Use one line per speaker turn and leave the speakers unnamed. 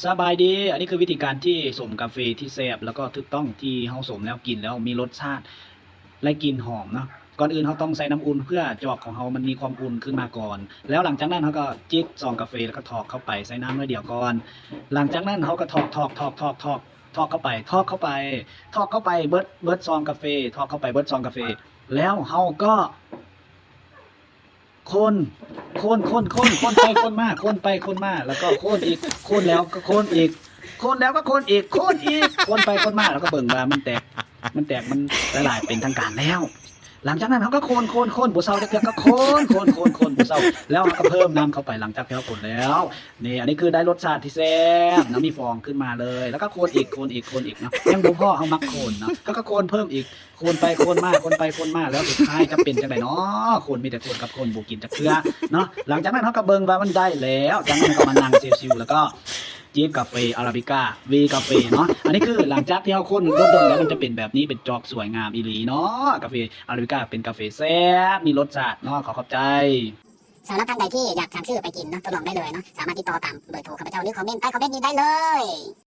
สบายดี อันนี้คือวิธีการที่สมกาแฟที่แซ่บแล้วก็ถูกต้องที่เฮาสมแล้วกินแล้วมีรสชาติและกลิ่นหอมเนาะ ก่อนอื่นเขาต้องใส่น้ำอุ่นเพื่อจอกของเขามันมีความอุ่นขึ้นมาก่อน แล้วหลังจากนั้นเขาก็จิกซองกาแฟแล้วก็ทอกเข้าไปใส่น้ำน้อยเดียวก่อน หลังจากนั้นเขาก็ทอกทอกทอกทอกทอกทอกเข้าไปทอกเข้าไปทอกเข้าไปเบิดเบิดซองกาแฟทอกเข้าไปเบิดซองกาแฟ แล้วเขาก็ คน คนคนคนคนไปคนมาคนไปคนมาแล้วก็คนอีกคนแล้วก็คนอีกคนแล้วก็คนอีกคนอีกคนไปคนมาแล้วก็เบิ่งว่ามันแตกมันแตกมันละลายเป็นทางการแล้ว หลังจากนั้นเขาก็โคนโคนโคนบุเซาจะเกิดก็โคนโคนโคนโคนบุเซาแล้วเขาก็เพิ่มน้ำเข้าไปหลังจากที่เขาคนแล้วนี่อันนี้คือได้รสชาติที่แซ่บน้ำมีฟองขึ้นมาเลย แล้วก็โคนอีกโคนอีกโคนอีกเนาะยังบ่พ่อเขามักโคนเนาะก็ก็โคนเพิ่มอีกโคนไปโคนมาโคนไปโคนมาแล้วสุดท้ายจะเป็นจังไดเนาะโคนมีแต่โคนกับโคนบ่กินจักเทื่อเนาะหลังจากนั้นเขาก็เบิ่งว่ามันได้แล้วจากนั้นก็มานั่งชิวๆแล้วก็ จีบกาแฟอาราบิก้าวีกาแฟเนาะอันนี้คือหลังจากที่เราคนรสดนแล้วมันจะเป็นแบบนี้เป็นจอกสวยงามอีหลีเนาะกาแฟอาราบิก้าเป็นกาแฟแซ่บมีรสชาติเนาะขอขอบใจ
สำหรับท่านใดที่อยากสั่งซื้อไปกินเนาะทดลองได้เลยเนาะสามารถติดต่อตามเบอร์โทรข้าพเจ้าหรือคอมเมนต์ใต้คอมเมนต์นี้ได้เลย